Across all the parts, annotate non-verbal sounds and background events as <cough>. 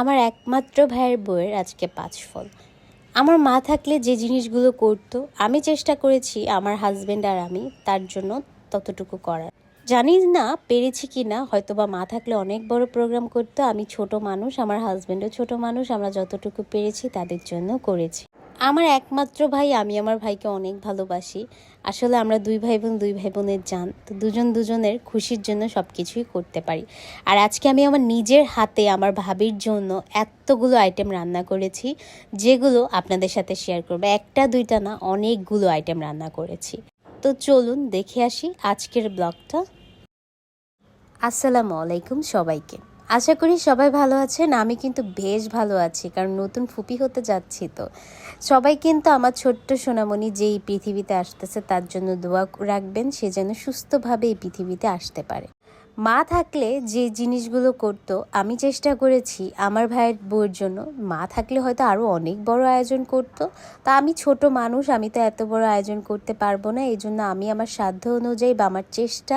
আমার একমাত্র ভাইয়ের বইয়ের আজকে পাঁচ ফল। আমার মা থাকলে যে জিনিসগুলো করতো, আমি চেষ্টা করেছি আমার হাজবেন্ড আর আমি তার জন্য ততটুকু করার। জানি না পেরেছি কি না হয়তো বা মা থাকলে অনেক বড় প্রোগ্রাম করতো, আমি ছোট মানুষ, আমার হাজবেন্ডও ছোট মানুষ, আমরা যতটুকু পেরেছি তাদের জন্য করেছি। আমার একমাত্র ভাই, আমি আমার ভাইকে অনেক ভালোবাসি। আসলে আমরা দুই ভাই বোন, দুই ভাই বোনের যান তো দুজন দুজনের খুশির জন্য সব কিছুই করতে পারি। আর আজকে আমি আমার নিজের হাতে, আমার ভাবির জন্য এতগুলো আইটেম রান্না করেছি, যেগুলো আপনাদের সাথে শেয়ার করব। একটা, দুইটা না, অনেকগুলো আইটেম রান্না করেছি। তো চলুন দেখে আসি আজকের ব্লগটা আসসালামু আলাইকুম সবাইকে। আশা করি সবাই ভালো আছেন, আমি কিন্তু বেশ ভালো আছি, কারণ নতুন ফুপি হতে যাচ্ছি তো। সবাই কিন্তু আমার ছোট্ট সোনামণি যে এই পৃথিবীতে আসতেছে তার জন্য দোয়া রাখবেন, সে যেন সুস্থভাবে এই পৃথিবীতে আসতে পারে। মা থাকলে যে জিনিসগুলো করতো, আমি চেষ্টা করেছি আমার ভাইয়ের বউয়ের জন্য। মা থাকলে হয়তো আরও অনেক বড় আয়োজন করতো। তা আমি ছোট মানুষ, আমি তো এত বড় আয়োজন করতে পারব না। এই জন্য আমি আমার সাধ্য অনুযায়ী বা আমার চেষ্টা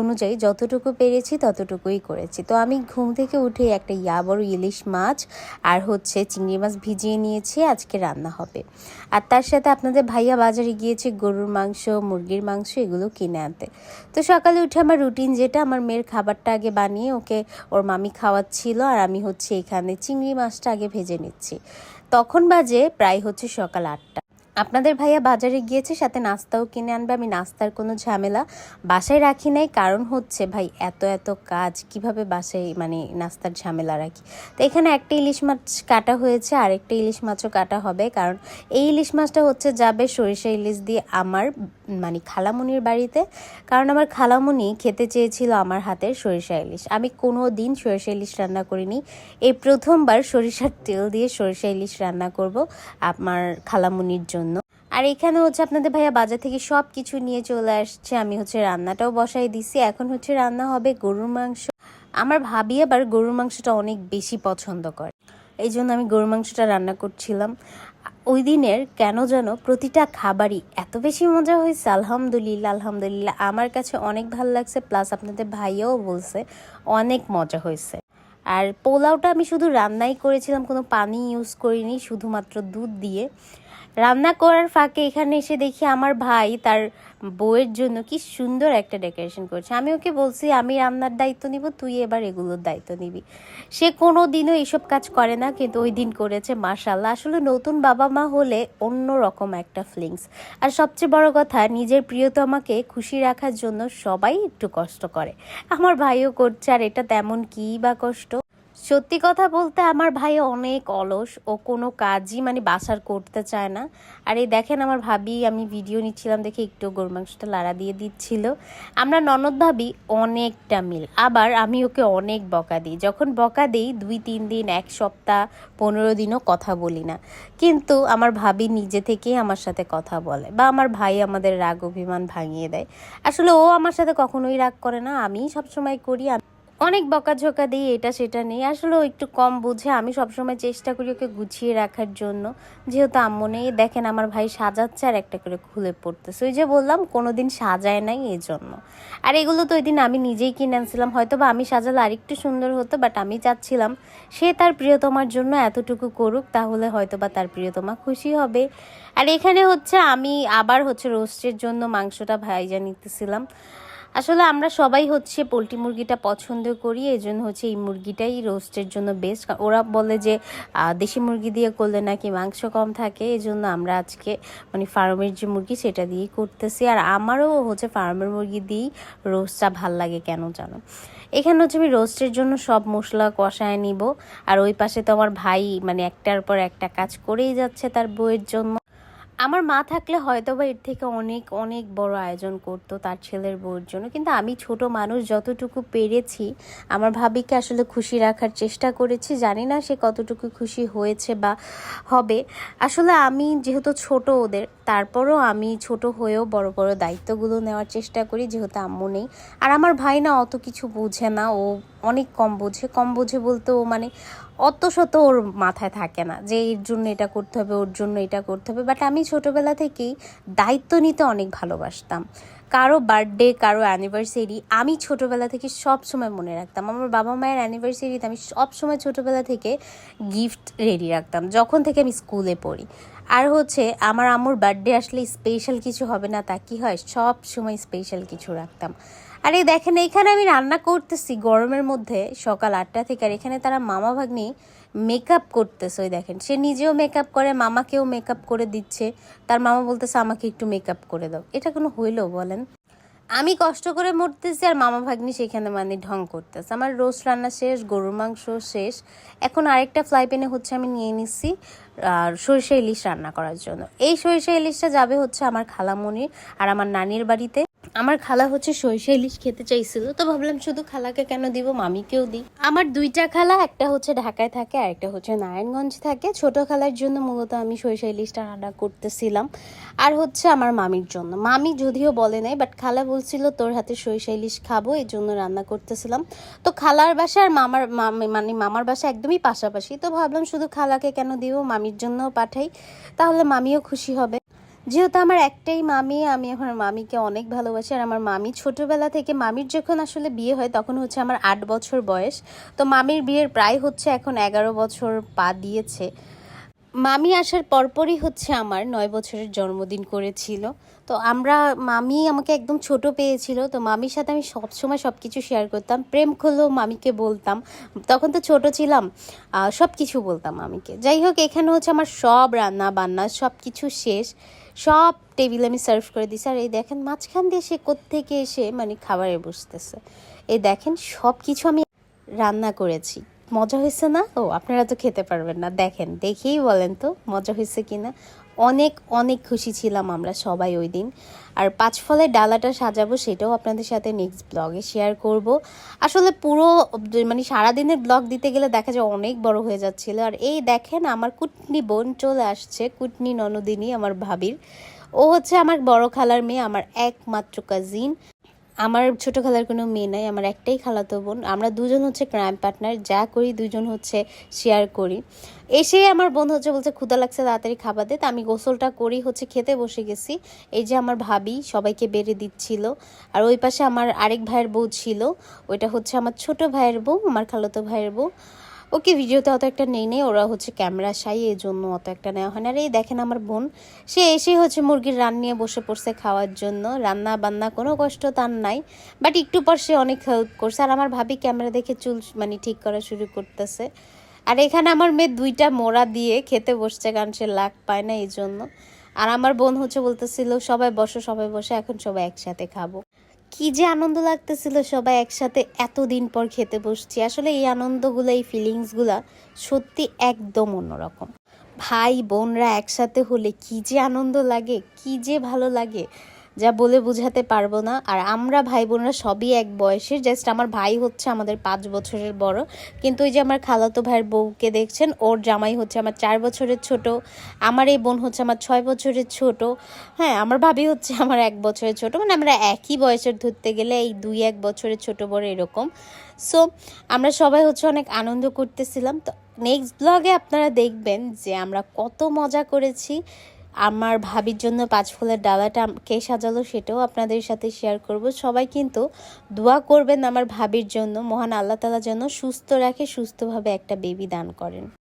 অনুযায়ী যতটুকু পেরেছি, ততটুকুই করেছি। তো আমি ঘুম থেকে উঠে একটা ইয়া বড় ইলিশ মাছ আর হচ্ছে চিংড়ি মাছ ভিজিয়ে নিয়েছি, আজকে রান্না হবে। আর তার সাথে আপনাদের ভাইয়া বাজারে গিয়েছে গরুর মাংস, মুরগির মাংস, এগুলো কিনে আনতে। তো সকালে উঠে আমার রুটিন যেটা, আমার মেয়ের খাবারটা আগে বানিয়ে ওকে ওর মামি খাওয়াচ্ছিল আর আমি হচ্ছে এখানে চিংড়ি মাছটা আগে ভেজে নিচ্ছি। তখন বাজে প্রায় হচ্ছে সকাল আটটা। আপনাদের ভাইয়া বাজারে গিয়েছে, সাথে নাস্তাও কিনে আনবে, আমি নাস্তার কোনো ঝামেলা বাসায় রাখি নাই। কারণ হচ্ছে, ভাই, এত এত কাজ, কীভাবে বাসায় মানে নাস্তার ঝামেলা রাখি? তো এখানে একটা ইলিশ মাছ কাটা হয়েছে, আর একটা ইলিশ মাছও কাটা হবে। কারণ এই ইলিশ মাছটা হচ্ছে যাবে সরিষা ইলিশ দিয়ে আমার মানে খালামুনির বাড়িতে। কারণ আমার খালামুনি খেতে চেয়েছিল আমার হাতের সরিষা ইলিশ। আমি কোনো দিন সরিষা ইলিশ রান্না করিনি। এই প্রথমবার সরিষার তেল দিয়ে সরিষা ইলিশ রান্না করব আমার খালামুনির জন্য। আর এখানে হচ্ছে আপনাদের ভাইয়া বাজার থেকে সব কিছু নিয়ে চলে আসছে। আমি হচ্ছে রান্নাটাও বসাই দিছি। এখন হচ্ছে রান্না হবে গরুর মাংস। আমার ভাবি আবার গরুর মাংসটা অনেক বেশি পছন্দ করে। এই জন্য আমি গরুর মাংসটা রান্না করছিলাম। ওই দিনের কেন যেন প্রতিটা খাবারই এত বেশি মজা হয়েছে, আলহামদুলিল্লাহ আলহামদুলিল্লাহ। আমার কাছে অনেক ভালো লাগছে, প্লাস আপনাদের ভাইয়াও বলছে, অনেক মজা হয়েছে। আর পোলাওটা আমি শুধু রান্নাই করেছিলাম, কোনো পানি ইউজ করিনি, শুধুমাত্র দুধ দিয়ে। রান্না করার ফাঁকে এখানে এসে দেখি আমার ভাই তার বউয়ের জন্য কি সুন্দর একটা ডেকোরেশন করছে। আমি ওকে বলছি, আমি রান্নার দায়িত্ব নিব, তুই এবার এগুলোর দায়িত্ব নিবি। সে কোনো দিনও এইসব কাজ করে না, কিন্তু ওই দিন করেছে মার্শাল্লাহ আসলে নতুন বাবা মা হলে অন্য রকম একটা ফিলিংস আর সবচেয়ে বড় কথা, নিজের প্রিয়তমাকে খুশি রাখার জন্য সবাই একটু কষ্ট করে। আমার ভাইও করছে, আর এটা তেমন কী বা কষ্ট? সত্যি কথা বলতে আমার ভাই অনেক অলস, ও কোনো কাজই মানে বাসার করতে চায় না। আর এই দেখেন আমার ভাবি, আমি ভিডিও নিচ্ছিলাম দেখে একটু গরু মাংসটা লাড়া দিয়ে দিচ্ছিল। আমরা ননদ ভাবি অনেকটা মিল, আবার আমি ওকে অনেক বকা দিই। যখন বকা দিই, দুই, তিন দিন, এক সপ্তাহ, পনেরো দিনও কথা বলি না। কিন্তু আমার ভাবি নিজে থেকেই আমার সাথে কথা বলে বা আমার ভাই আমাদের রাগ, অভিমান ভাঙিয়ে দেয়। আসলে ও আমার সাথে কখনোই রাগ করে না, আমিই সবসময় করি। আমি অনেক বকাঝোকা দিই এটা সেটা নেই। আসলে একটু কম বুঝে। আমি সবসময় চেষ্টা করি ওকে গুছিয়ে রাখার জন্য। যেহেতু আম্মু নেই, দেখেন আমার ভাই সাজাচ্ছে আর একটা করে খুলে পড়তেছে। ওই যে বললাম, কোনোদিন সাজায় নাই এই জন্য আর এগুলো তো ওই দিন আমি নিজেই কিনে আনছিলাম। হয়তো বা আমি সাজালে আরেকটু সুন্দর হতো বাট আমি চাচ্ছিলাম সে তার প্রিয়তমার জন্য এতটুকু করুক, তাহলে হয়তো বা তার প্রিয়তমা খুশি হবে। আর এখানে হচ্ছে আমি আবার হচ্ছে রোস্টের জন্য মাংসটা ভাইজা নিতেছিলাম। আসলে আমরা সবাই হচ্ছে পোলট্রি মুরগিটা পছন্দ করি এই জন্য হচ্ছে এই মুরগিটাই রোস্টের জন্য বেস্ট ওরা বলে যে দেশি মুরগি দিয়ে করলে নাকি মাংস কম থাকে এই জন্য আমরা আজকে মানে ফার্মের যে মুরগি সেটা দিয়েই করতেছি। আর আমারও হচ্ছে ফার্মের মুরগি দিয়েই রোস্টটা ভালো লাগে কেন জানো? এখানে হচ্ছে আমি রোস্টের জন্য সব মশলা কষায় নিব। আর ওই পাশে তো আমার ভাই মানে একটার পর একটা কাজ করেই যাচ্ছে তার বইয়ের জন্য। আমার মা থাকলে হয়তো বা এর থেকে অনেক অনেক বড় আয়োজন করতো তার ছেলের বউর জন্য। কিন্তু আমি ছোট মানুষ, যতটুকু পেরেছি, আমার ভাবিকে আসলে খুশি রাখার চেষ্টা করেছি। জানি না সে কতটুকু খুশি হয়েছে বা হবে। আসলে আমি যেহেতু ছোট ওদের, তারপরও আমি ছোট হয়েও বড় বড় দায়িত্বগুলো নেওয়ার চেষ্টা করি, যেহেতু আম্মু নেই। আর আমার ভাই না অত কিছু বোঝে না। ও অনেক কম বোঝে। কম বোঝে বলতে ও মানে অত শত ওর মাথায় থাকে না যে এর জন্য এটা করতে হবে, ওর জন্য এটা করতে হবে। বাট আমি ছোটোবেলা থেকেই দায়িত্ব নিতে অনেক ভালোবাসতাম। কারও বার্থডে কারও অ্যানিভার্সারি আমি ছোটোবেলা থেকে সব সময় মনে রাখতাম। আমার বাবা মায়ের অ্যানিভার্সারিতে আমি সব সময় ছোটোবেলা থেকে গিফট রেডি রাখতাম, যখন থেকে আমি স্কুলে পড়ি। আর হচ্ছে আমার আম্মুর বার্থডে আসলে স্পেশাল কিছু হবে না, তা কি হয়? সব সময় স্পেশাল কিছু রাখতাম। আর এই দেখেন এখানে আমি রান্না করতেছি গরমের মধ্যে সকাল আটটা থেকে, আর এখানে তারা মামা ভাগ্নি মেকআপ করতেছে, ওই দেখেন। সে নিজেও মেকআপ করে, মামাকেও মেকআপ করে দিচ্ছে। তার মামা বলতেছে, আমাকে একটু মেকআপ করে দাও। এটা কোনো হইল বলেন? আমি কষ্ট করে মরতেছি, আর মামা ভাগ্নি সেখানে মানে ঢং করতেছে। আমার রোস্ট রান্না শেষ, গরুর মাংস শেষ। এখন আরেকটা ফ্লাই প্যানে হচ্ছে আমি নিয়ে নিচ্ছি আর সরিষা ইলিশ রান্না করার জন্য। এই সরিষা ইলিশটা যাবে হচ্ছে আমার খালামণির আর আমার নানির বাড়িতে। আমার খালা হচ্ছে সরিষা ইলিশ খেতে চাইছিল, তো ভাবলাম শুধু খালাকে কেন দিব, মামিকেও দিই। আমার দুইটা খালা, একটা হচ্ছে ঢাকায় থাকে আর একটা হচ্ছে নারায়ণগঞ্জ থাকে। ছোট খালার জন্য মূলত আমি সরিষা ইলিশটা রান্না করতেছিলাম, আর হচ্ছে আমার মামির জন্য। মামি যদিও বলে নাই বাট খালা বলছিল, তোর হাতে সরিষা ইলিশ খাব, এই জন্য রান্না করতেছিলাম। তো খালার বাসা আর মামার, মামি- মানে মামার বাসা একদমই পাশাপাশি, তো ভাবলাম শুধু খালাকে কেন দিব, মামির জন্যও পাঠাই, তাহলে মামিও খুশি হবে। যেহেতু আমার একটাই মামি, আমি এখন মামিকে অনেক ভালোবাসি। আর আমার মামি ছোটবেলা থেকে, মামির যখন আসলে বিয়ে হয় তখন হচ্ছে আমার আট বছর বয়স। তো মামির বিয়ের প্রায় হচ্ছে এখন এগারো বছর পা দিয়েছে। মামি আসার পরপরই হচ্ছে আমার নয় বছরের জন্মদিন করেছিল। তো আমরা, মামি আমাকে একদম ছোট পেয়েছিল। তো মামির সাথে আমি সবসময় সব কিছু শেয়ার করতাম। প্রেম খুললেও মামিকে বলতাম। তখন তো ছোট ছিলাম। সব কিছু বলতাম মামিকে। যাই হোক, এখানে হচ্ছে আমার সব রান্না বান্না সব কিছু শেষ। সব টেবিলে আমি সার্ভ করে দিছি। আর এই দেখেন, মাঝখান দিয়ে সে কোত্থেকে এসে মানে খাবারে বসতেছে। এই দেখেন সব কিছু আমি রান্না করেছি। মজা হয়েছে না? ও, আপনারা তো খেতে পারবেন না। দেখেন, দেখেই বলেন তো মজা হয়েছে কি না অনেক অনেক খুশি ছিলাম আমরা সবাই ওই দিন। আর পাঁচ ফলের ডালাটা সাজাবো সেটাও আপনাদের সাথে নেক্সট ব্লগে শেয়ার করব। আসলে পুরো মানে সারাদিনের ব্লগ দিতে গেলে দেখা যায় অনেক বড় হয়ে যাচ্ছিল। আর এই দেখেন, আমার কুটনি বোন চলে আসছে, কুটনি ননদিনী, আমার ভাবির। ও হচ্ছে আমার বড় খালার মেয়ে, আমার একমাত্র কাজিন আমার ছোটো খালার কোনো মেয়ে নাই, আমার একটাই খালাতো বোন। আমরা দুজন হচ্ছে ক্রাইম পার্টনার যা করি দুজন হচ্ছে শেয়ার করি। এসে আমার বোন হচ্ছে বলছে ক্ষুদা লাগছে, তাড়াতাড়ি খাবার দে। তা আমি গোসলটা করি হচ্ছে খেতে বসে গেছি। এই যে আমার ভাবি, সবাইকে বেড়ে দিচ্ছিল। আর ওই পাশে আমার আরেক ভাইয়ের বউ ছিল, ওইটা হচ্ছে আমার ছোট ভাইয়ের বউ, আমার খালাতো ভাইয়ের বউ। ওকে ভিডিওতে অত একটা নেই নেই, ওরা হচ্ছে ক্যামেরা সাই, এই জন্য অত একটা নেওয়া হয় না। আর এই দেখেন আমার বোন, সে এসে হচ্ছে মুরগির রান নিয়ে বসে পড়ছে খাওয়ার জন্য। রান্না বান্না কোনো কষ্ট তার নাই বাট একটু পর সে অনেক হেল্প করছে। আর আমার ভাবি ক্যামেরা দেখে চুল মানে ঠিক করা শুরু করতেছে। আর এখানে আমার মেয়ে দুইটা মোড়া দিয়ে খেতে বসছে, কারণ সে লাখ পায় না এই জন্য। আর আমার বোন হচ্ছে বলতেছিল, সবাই বসো, সবাই বসে, এখন সবাই একসাথে খাব। কি যে আনন্দ লাগতেছিল সবাই একসাথে এতদিন পর খেতে বসছি। আসলে এই আনন্দগুলো, এই ফিলিংসগুলো সত্যি একদম অন্যরকম। ভাই বোনরা একসাথে হলে কি যে আনন্দ লাগে, কি যে ভালো লাগে। যা বলে বোঝাতে পারব না। আর আমরা ভাই বোনরা সবই এক বয়সের। জাস্ট আমার ভাই হচ্ছে আমাদের পাঁচ বছরের বড়। কিন্তু ওই যে আমার খালাতো ভাইয়ের বউকে দেখছেন, ওর জামাই হচ্ছে আমার চার বছরের ছোট। আমার এই বোন হচ্ছে আমার ছয় বছরের ছোট। হ্যাঁ আমার ভাবি হচ্ছে <laughs> আমার এক বছরের ছোট। মানে আমরা একই বয়সের ধরতে গেলে এই দুই এক বছরের ছোট বড় এরকম। সো আমরা সবাই হচ্ছে অনেক আনন্দ করতেছিলাম। তো নেক্সট ব্লগে আপনারা দেখবেন যে আমরা কত মজা করেছি। আমার ভাবির জন্য পাঁচ ফুলের ডালাটা কে সাজালো সেটাও আপনাদের সাথে শেয়ার করব। সবাই কিন্তু দোয়া করবেন আমার ভাবির জন্য। মহান আল্লাহ তালা যেন সুস্থ রাখে, সুস্থভাবে একটা বেবি দান করেন।